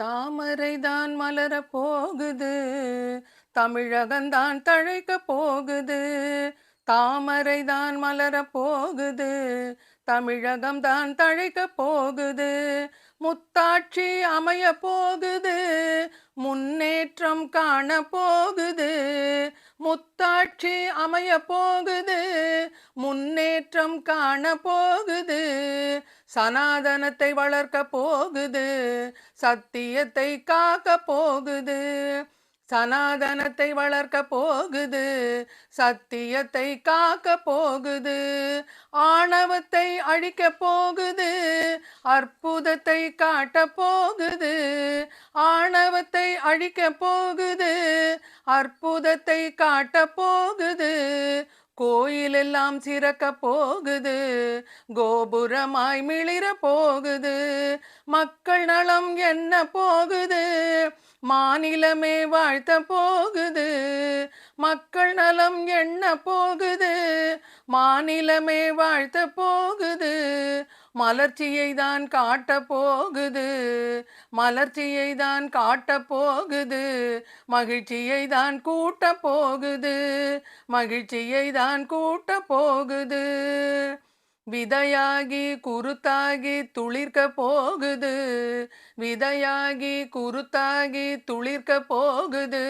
தாமரைதான் மலர போகுது தமிழகந்தான் தழைக்க போகுது தாமரைதான் மலர போகுது தமிழகம் தான் தழைக்க போகுது முத்தாட்சி அமைய போகுது முன்னேற்றம் காண போகுது முத்தாட்சி அமைய போகுது முன்னேற்றம் காண போகுது சனாதனத்தை வளர்க்க போகுது சத்தியத்தை காக்க போகுது. சனாதனத்தை வளர்க்க போகுது சத்தியத்தை காக்க போகுது. ஆணவத்தை அழிக்க போகுது அற்புதத்தை காட்ட போகுது. ஆணவத்தை அழிக்க போகுது அற்புதத்தை காட்ட போகுது. கோயிலெல்லாம் சிறக்க போகுது கோபுரமாய் மிளிர போகுது மக்கள் நலம் என்ன போகுது மாநிலமே வாழ்த்த போகுது மக்கள் நலம் என்ன போகுது மாநிலமே வாழ்த்த போகுது மலர்ச்சியை தான் காட்ட போகுது மலர்ச்சியை தான் காட்ட போகுது மகிழ்ச்சியை தான் கூட்ட போகுது மகிழ்ச்சியை தான் கூட்ட போகுது விதையாகி குருத்தாகி துளிர்க்க போகுது. விதையாகி குருத்தாகி துளிர்க்க போகுது.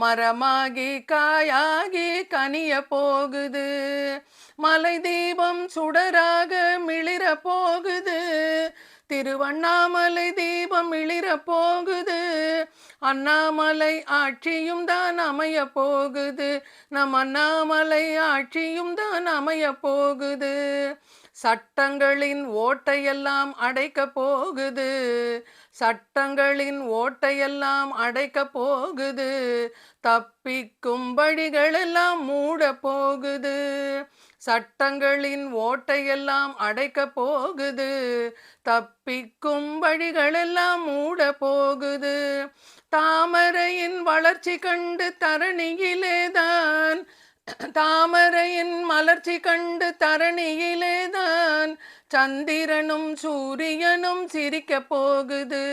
மரமாகி காயாகி கனிய போகுது. மலை தீபம் சுடராக மிளிர போகுது. திருவண்ணாமலை தீபம் இளிர போகுது. அண்ணாமலை ஆட்சியும் தான் அமைய போகுது. நம் அண்ணாமலை ஆட்சியும் தான் அமைய போகுது. சட்டங்களின் ஓட்டையெல்லாம் அடைக்க போகுது. சட்டங்களின் ஓட்டையெல்லாம் அடைக்க போகுது. தப்பிக்கும் வழிகளெல்லாம் மூட போகுது. சட்டங்களின் ஓட்டையெல்லாம் அடைக்க போகுது. தப்பிக்கும் வழிகளெல்லாம் மூட போகுது தாமரையின் வளர்ச்சி கண்டு தரணியிலேதான் தாமரையின் மலர்ச்சி கண்டு தரணியிலேதான் சந்திரனும் சூரியனும் சிரிக்க போகுது.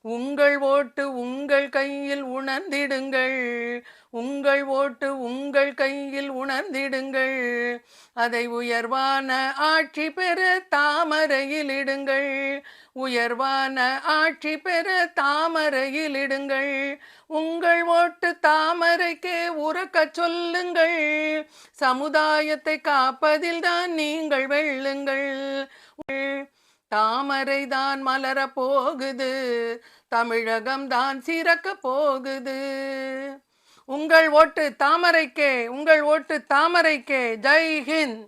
உங்கள் ஓட்டு உங்கள் கையில் உணர்ந்திடுங்கள். உங்கள் ஓட்டு உங்கள் கையில் உணர்ந்திடுங்கள். அதை உயர்வான ஆட்சி பெற தாமரையில் இடுங்கள். உயர்வான ஆட்சி பெற தாமரையில் இடுங்கள். உங்கள் ஓட்டு தாமரைக்கே உறக்க சொல்லுங்கள். சமுதாயத்தை காப்பதில் தான் நீங்கள் வெல்லுங்கள். தாமரை தான் மலர போகுது. தமிழகம் தான் சிறக்க போகுது. உங்கள் ஓட்டு தாமரைக்கே உங்கள் ஓட்டு தாமரைக்கே. ஜெய் ஹிந்த்.